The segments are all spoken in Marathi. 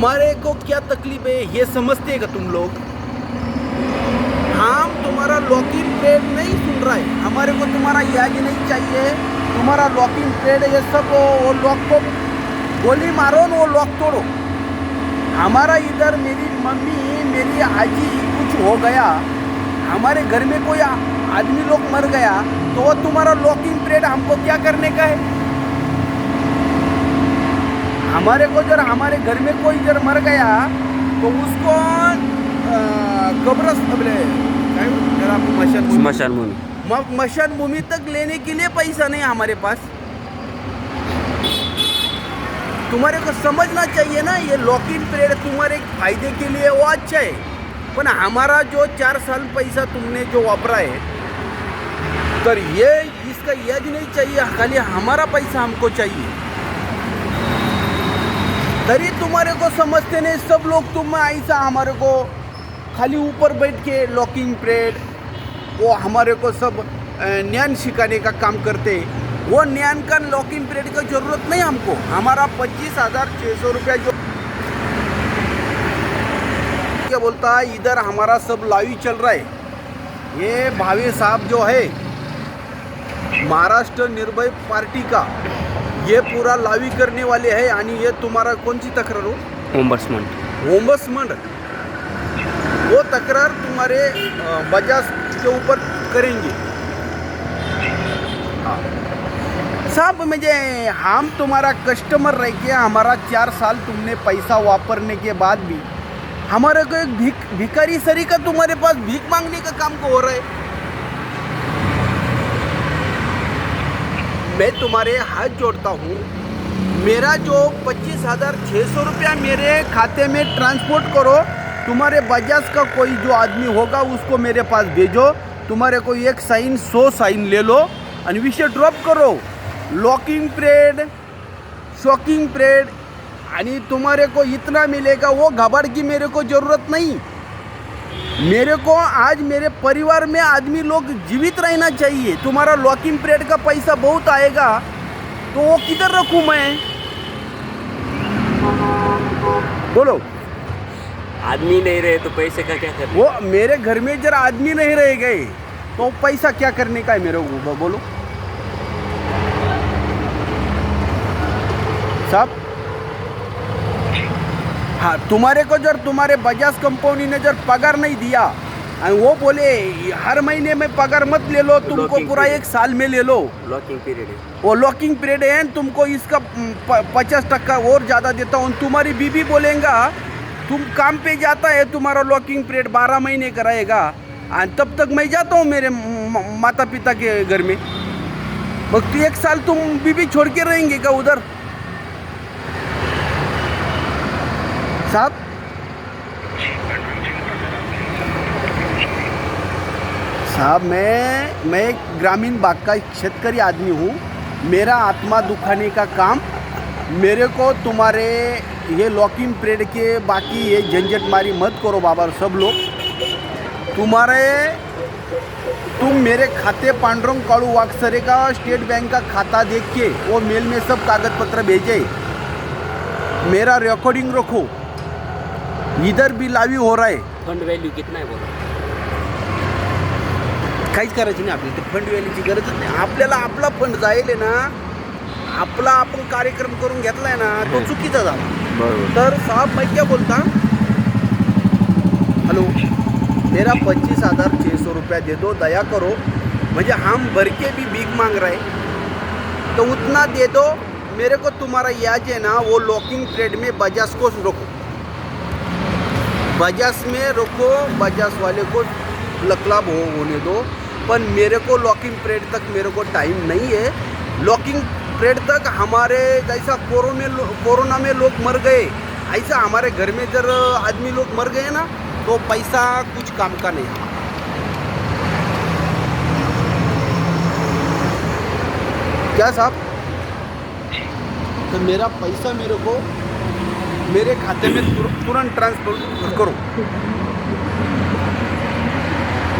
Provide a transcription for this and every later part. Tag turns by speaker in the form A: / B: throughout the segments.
A: हमारे को क्या तकलीफ़ है ये समझते तुम लोग? हम तुम्हारा लॉकिंग पीरियड नहीं सुन रहा। है हमारे को तुम्हारा याद नहीं चाहिए। तुम्हारा लॉकिंग पीरियड ये सब वो, लॉक को गोली मारो न वो लॉक तोड़ो। हमारा इधर मेरी मम्मी मेरी आजी कुछ हो गया। हमारे घर में कोई आदमी लोग मर गया तो वो तुम्हारा लॉकिंग पीरियड हमको क्या करने का है? हमारे को जर हमारे घर में कोई जर मर गया तो उसको कब्र मशन
B: स्मशानभूमी
A: म- मशान भूमि तक लेने के लिए पैसा नहीं हमारे पास। तुम्हारे को समझना चाहिए ना ये लॉक इन पीरियड तुम्हारे फ़ायदे के लिए वो अच्छा है। पण हमारा जो चार साल पैसा तुमने जो वापरा है तर ये इसका याद नहीं चाहिए खाली हमारा पैसा हमको चाहिए। तरी तुम्हारे को समझते नहीं, सब लोग तुम ऐसा हमारे को खाली ऊपर बैठ के लॉकिंग पीरियड वो हमारे को सब ज्ञान सिखाने का काम करते। वो ज्ञान का लॉकिंग पीरियड का ज़रूरत नहीं हमको। हमारा पच्चीस हज़ार छः सौ रुपया जो क्या बोलता है, इधर हमारा सब लाइव चल रहा है। ये भावे साहब जो है, महाराष्ट्र निर्भय पार्टी का ये पूरा लावी करने वाले हैं आणि ये तुम्हारा कौन सी तक्रार हो?
B: ओम्बर्समन
A: ओम्बसमंड वो तकरार तुम्हारे बजाज के ऊपर करेंगे। साहब मुझे हम तुम्हारा कस्टमर रह के हमारा चार साल तुमने पैसा वापरने के बाद भी। हमारे को एक भिक भिखारी सरी का तुम्हारे पास भीख मांगने का काम को हो रहा है। मैं तुम्हारे हाथ जोड़ता हूँ। मेरा जो पच्चीस हज़ार छः सौ रुपया मेरे खाते में ट्रांसपोर्ट करो। तुम्हारे बजाज का कोई जो आदमी होगा उसको मेरे पास भेजो। तुम्हारे को एक साइन, सौ साइन ले लो। आणि विषय ड्रॉप करो। लॉकिंग पीरियड शॉकिंग पीरियड यानी तुम्हारे को इतना मिलेगा, वो घबड़ की मेरे को ज़रूरत नहीं। मेरे को आज मेरे परिवार में आदमी लोग जीवित रहना चाहिए। तुम्हारा लॉकिंग पीरियड का पैसा बहुत आएगा तो वो किधर रखूँ मैं? बोलो।
B: आदमी नहीं रहे तो पैसे का क्या करना
A: वो मेरे घर में जरा आदमी नहीं रह गए तो पैसा क्या करने का है मेरे को? बोलो। साहब हाँ तुम्हारे को जर तुम्हारे बजाज कंपनी ने जर पगार नहीं दिया वो बोले हर महीने में पगार मत ले लो तुमको पूरा एक साल में ले लो।
B: लॉकिंग पीरियड
A: वो लॉकिंग पीरियड है तुमको इसका पचास टक्का और ज़्यादा देता हूँ। तुम्हारी बीबी बोलेगा तुम काम पे जाता है तुम्हारा लॉकिंग पीरियड बारह महीने का रहेगा और तब तक मैं जाता हूँ मेरे माता पिता के घर में। बस तो एक साल तुम बीबी छोड़ के रहेंगे क्या उधर साहब साहब मैं मैं एक ग्रामीण भाग का एक शेतकरी आदमी हूँ। मेरा आत्मा दुखाने का काम, मेरे को तुम्हारे ये लॉकिंग पीरियड के बाकी ये झंझट मारी मत करो बाबा, सब लोग। तुम्हारे, तुम मेरे खाते पांडुरंग काड़ू वाकसरे का स्टेट बैंक का खाता देख के वो मेल में सब कागज़ पत्र भेजे। मेरा रिकॉर्डिंग रखो। इधर भी लावी हो रहा है।
B: फंड वैल्यू कितना है बोलो?
A: काहीच करायची नाही आपली फंड व्हॅल्यूची गरजच नाही. आपल्याला आपला फंड जाईल आहे ना आपला आपण कार्यक्रम करून घेतलाय ना तो
B: हं.
A: चुकीचा झाला. तर साहब मैं क्या बोलता? हेलो. मेरा पच्चीस हजार छः सौ रुपया दे दो दया करो. मुझे हम भर के भी भीख मांग रहे तो उतना दे दो मेरे को तुम्हारा याद है ना वो लॉकिंग पीरियड में बजाज को रोको. बजाज में रोको बजाज वाले को लकलाब हो होने दो. पर मेरे को लॉकिंग पीरियड तक मेरे को टाइम नहीं है। लॉकिंग पीरियड तक हमारे जैसा कोरोना में कोरोना में लोग मर गए, ऐसा हमारे घर में जर आदमी लोग मर गए ना तो पैसा कुछ काम का नहीं। है क्या साहब? तो मेरा पैसा मेरे को मेरे खाते में तुरंत ट्रांसफ़र करो।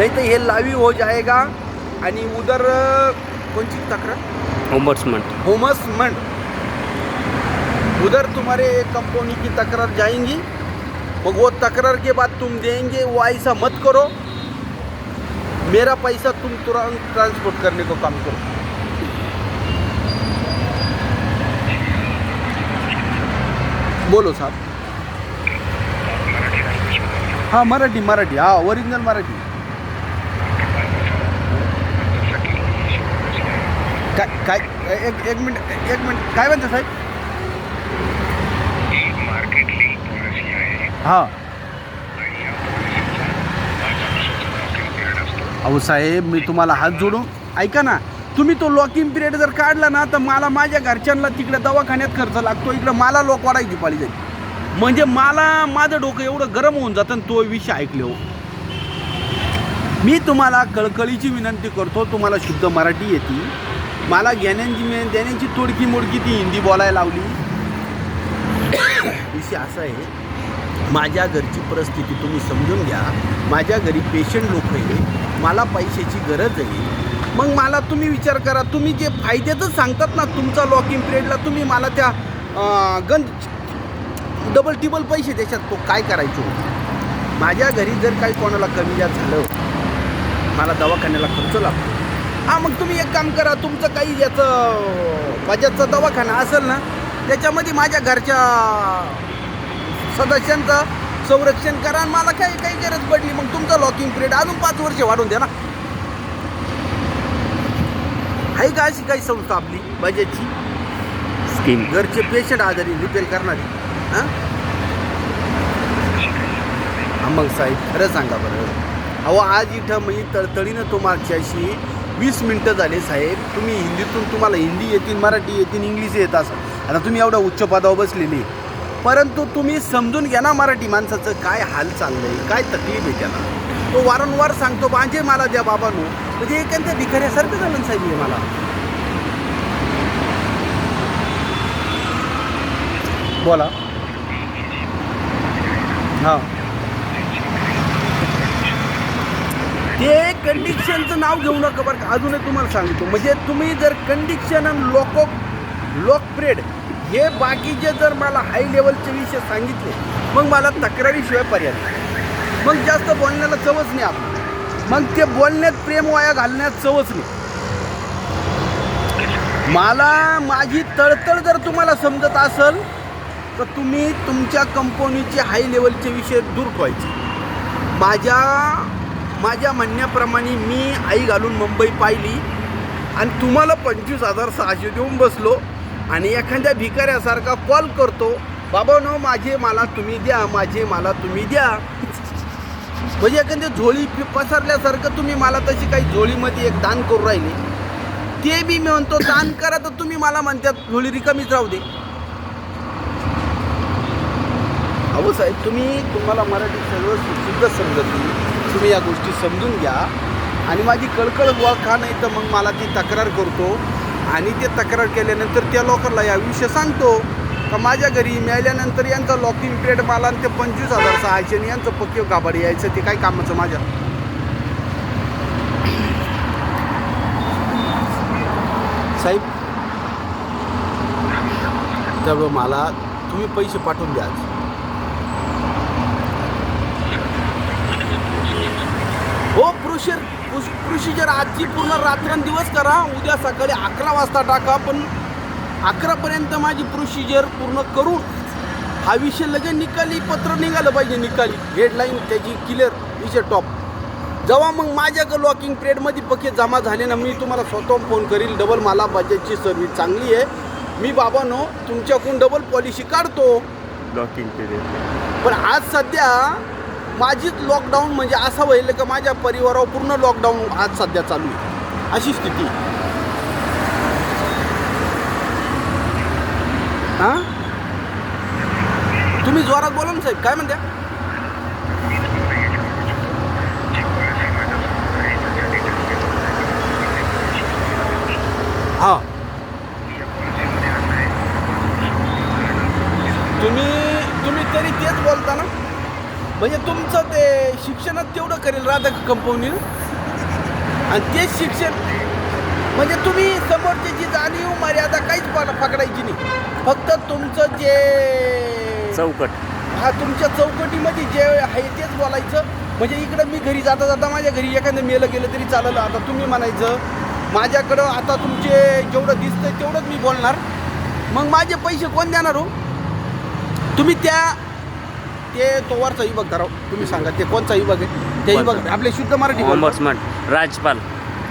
A: नहीं तो ये लावी हो जाएगा। आणि उधर कोणची तक्रार?
B: ओम्बर्समन
A: होमस मंड। उधर तुम्हारे कंपनी की तकरार जाएंगी। मग वो तकरार के बाद तुम देंगे वो ऐसा मत करो। मेरा पैसा तुम तुरंत ट्रांसपोर्ट करने को काम करो। बोलो साहब। हां मराठी मराठी। हा ओरिजिनल मराठी। काय काय एक एक मिनिट एक मिनिट. काय म्हणता साहेब?
C: ही मार्केटली पॉलिसी आहे?
A: हां.
C: आणि या पॉलिसीचा पाच वर्षाचा लॉकिंग पिरियड असतो.
A: अहो साहेब मी तुम्हाला हात जोडून ऐका ना. तुम्ही तो लॉकिंग पिरियड जर काढला ना तर मला माझ्या घरच्यांना तिकडे दवाखान्यात खर्च लागतो इकडे मला लोक वाढायची पाळी जाईल म्हणजे मला माझं डोकं एवढं गरम होऊन जातं आणि तो विषय ऐकले हो. मी तुम्हाला कळकळीची विनंती करतो तुम्हाला शुद्ध मराठी येते मला घेण्यांची मे देण्याची तोडकी मोडकी ती हिंदी बोलायला लावली. विषय असा आहे माझ्या घरची परिस्थिती तुम्ही समजून घ्या. माझ्या घरी पेशंट लोक आहे मला पैशाची गरज आहे. मग मला तुम्ही विचार करा तुम्ही जे फायद्याचं सांगतात ना तुमचा लॉकिंग पिरियडला तुम्ही मला त्या गन डबल टिबल पैसे त्याच्यात तो काय करायचो? माझ्या घरी जर काही कोणाला कमी जास्त झालं मला दवाखान्याला खर्च लागतो. हां मग तुम्ही एक काम करा तुमचं काही याचं बजाजचा दवाखाना असेल ना त्याच्यामध्ये माझ्या घरच्या सदस्यांचं संरक्षण करा आणि मला काही काही गरज पडली मग तुमचं लॉकिंग पिरियड अजून पाच वर्ष वाढून द्या ना. आहे का अशी काही संस्था आपली बजाजची
B: स्कीम
A: घरचे पेशंट आजारी रिपेअर करणारी. हां? हां मग साहेब खरं सांगा बरं. अहो आज इथं मी तळतळीनं तो मागच्याशी वीस मिनटं झाले साहेब. तुम्ही हिंदीतून तुम्हाला हिंदी येतील मराठी येतील इंग्लिश येत असं आता तुम्ही एवढ्या उच्च पदावर बसलेली. परंतु तुम्ही समजून घ्या ना मराठी माणसाचं काय हाल चाललं आहे काय तकलीफ आहे त्याला. तो वारंवार सांगतो माझे मला द्या बाबांनो. म्हणजे एखाद्या भिकाऱ्यासारखं झालं साहेब हे मला. बोला. हां. ते कंडिक्शनचं नाव घेऊ नका बरं का. अजूनही तुम्हाला सांगतो. म्हणजे तुम्ही जर कंडिक्शन आणि लोको लोकप्रेड हे बाकीचे जर मला हाय लेवलचे विषय सांगितले मग मला तक्रारीशिवाय पर्याय मग जास्त बोलण्याला चवच नाही आपण मग ते बोलण्यात प्रेम वाया घालण्यात चवच नाही. मला माझी तळतळ जर तुम्हाला समजत असेल तर तुम्ही तुमच्या कंपनीचे हाय लेवलचे विषय दूर व्हायचे माझ्या माझ्या म्हणण्याप्रमाणे मी आई घालून मुंबई पाहिली आणि तुम्हाला पंचवीस हजार सहाशे देऊन बसलो आणि एखाद्या भिकाऱ्यासारखा कॉल करतो बाबा नो माझे मला तुम्ही द्या माझे मला तुम्ही द्या. म्हणजे एखाद्या झोळी पसरल्यासारखं तुम्ही मला तशी काही झोळीमध्ये एक दान करू राहिले. ते बी मी म्हणतो दान करा तर तुम्ही मला म्हणतात झोळी रिकामीच राहू दे. अहो साहेब तुम्ही तुम्हाला मराठी सर्व सुद्धा समजत नाही. तुम्ही या गोष्टी समजून घ्या. आणि माझी कळकळ ओळखा नाही तर मग मला ती तक्रार करतो. आणि ते तक्रार केल्यानंतर त्या लोकांना या विषय सांगतो का माझ्या घरी मिळाल्यानंतर यांचा लॉकिंग पिरियड मला आणि ते पंचवीस हजार सहाशे आणि यांचं पक्के गाभाडी यायचं ते काय कामाचं माझ्या? साहेब त्यामुळे मला तुम्ही पैसे पाठवून द्या आज. हो प्रोसिजर प्रोसिजर आजची पूर्ण रात्रंदिवस करा. उद्या सकाळी अकरा वाजता टाका पण अकरापर्यंत माझी प्रोसिजर पूर्ण करून हा विषय लगेच निकाली पत्र निघालं पाहिजे निकाली. हेडलाईन त्याची क्लिअर विषय टॉप जेव्हा मग माझ्याकडं लॉकिंग पिरियडमध्ये पक्के जमा झाले ना मी तुम्हाला स्वतः फोन करील डबल मला बजाजची सर्व्हिस चांगली आहे. मी बाबानो तुमच्याकडून डबल पॉलिसी काढतो.
B: लॉकिंग पिरियड
A: पण आज सध्या माझीच लॉकडाऊन म्हणजे असं होईल का माझ्या परिवारावर पूर्ण लॉकडाऊन आज सध्या चालू आहे. अशी स्थिती हां? तुम्ही जोरात बोला ना साहेब काय म्हणत्या
C: जी पॉलिसी माझ्यासमोर आहे त्याच्या डिटेल्स
A: हां
C: या पॉलिसीमध्ये असं आहे
A: तुम्ही तुम्ही तरी तेच बोलता ना म्हणजे तुमचं ते शिक्षणात तेवढं करेल राहतं का कंपनीनं आणि तेच शिक्षण म्हणजे तुम्ही समोरच्याची जाणीव मर्यादा काहीच पक- पकडायची नाही. फक्त तुमचं जे
B: चौकट.
A: हा तुमच्या चौकटीमध्ये जे आहे तेच बोलायचं. म्हणजे इकडं मी घरी जाता जाता माझ्या घरी एखादं मेलं गेलं तरी चालेल. आता तुम्ही म्हणायचं माझ्याकडं आता तुमचे जेवढं दिसतंय तेवढंच मी बोलणार. मग माझे पैसे कोण देणार हो? तुम्ही त्या ते तो वरचा विभाग धराव तुम्ही सांगा ते कोणचा विभाग आहे? त्या विभाग आपले शुद्ध मराठी बोला.
B: ऑम्बर्समन राजपाल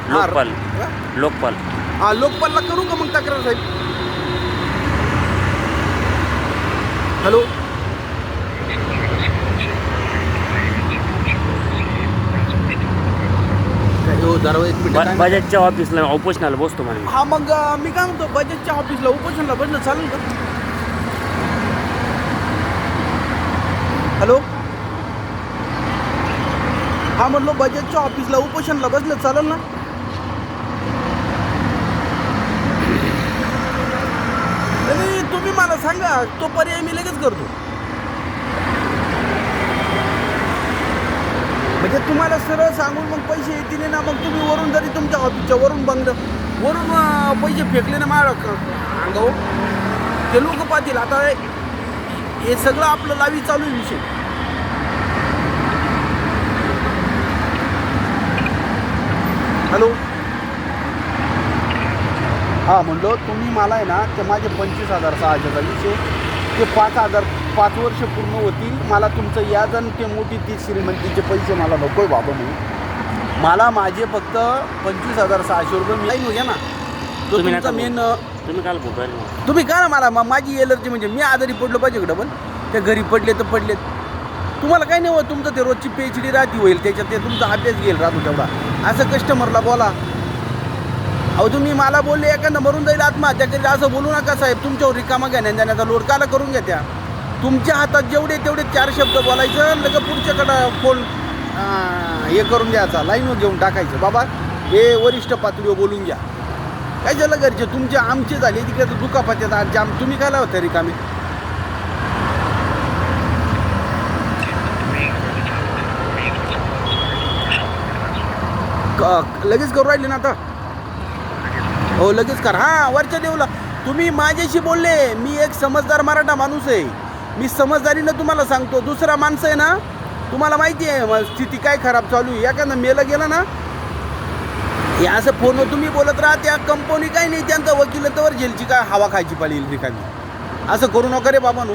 B: लोकपाल
A: हा?
B: लोकपाल
A: हा लोकपालला करू का मग तक्रार साहेब? हॅलो काय जरा एक मिनिट.
B: ब-
A: काय
B: बजाजच्या ऑफिसला ऑपोशनाला बसतो म्हणे.
A: हा मग मी काय म्हणतो बजेटच्या ऑफिसला उपोषणला बसलं चालेल का? हॅलो हा म्हणलो बजेटच्या ऑफिसला उपोषणला बसलं चालेल ना? तुम्ही मला सांगा तो पर्याय मी लगेच करतो. म्हणजे तुम्हाला सरळ सांगून मग पैसे येतील ना मग तुम्ही वरून जरी तुमच्या ऑफिसच्या वरून बंगलं वरून पैसे फेकले ना माळ क- अंगावर? ते लोक पाहतील. आता हे- हे सगळं आपलं लावी चालू आहे विषय. हॅलो. हां म्हणलो तुम्ही मला आहे ना ते माझे पंचवीस हजार सहा हजार विषय ते पाच हजार पाच वर्ष पूर्ण होतील. मला तुमचं याज आणि ते मोठी ती श्रीमंतीचे पैसे मला नको आहे बाबा म्हणून. मला माझे फक्त पंचवीस हजार सहाशे रुपये मी नाही घ्या ना.
B: तुम्ही
A: तुमचा मेन
B: तुम्ही काल
A: तुम्ही करा मला मा- माझी एलर्जी म्हणजे मी आजारी पडलो पाहिजे इकडं पण. ते घरी पडले तर पडलेत. तुम्हाला काय नाही होत तुमचं ते रोजची पी एच डी राहती होईल त्याच्यात ते तुमचा अभ्यास घेईल राहतो तेवढा. असं कस्टमरला बोला. अहो तुम्ही मला बोलले एखादं मरून जाईल आत्महत्या करील असं बोलू नका साहेब. तुमच्यावर रिकामा घेण्या देण्याचा लोड काला करून घ्या त्या तुमच्या हातात जेवढे तेवढे चार शब्द बोलायचं लगेच पुढच्याकडं फोन हे करून द्यायचा. लाईनवर घेऊन टाकायचं. बाबा हे वरिष्ठ पातळीवर बोलून घ्या. काय झालं घरचे? तुमचे आमचे झाले तिकडे तर आमचे आम तुम्ही काय होते रिकामे? लगेच करू राहिले ना आता? हो लगेच कर. हां वरच्या देवला तुम्ही माझ्याशी बोलले. मी एक समजदार मराठा माणूस आहे. मी समजदारीनं तुम्हाला सांगतो. दुसरा माणसं आहे ना तुम्हाला माहिती आहे स्थिती काय खराब चालू आहे. एखादं मेलं गेलं ना हे असं फोनवर तुम्ही बोलत राहा. त्या कंपनी काही नाही त्यांचं वकील तर जेलची काय हवा खायची पाळी रिकामी. असं करू नका रे बाबा नू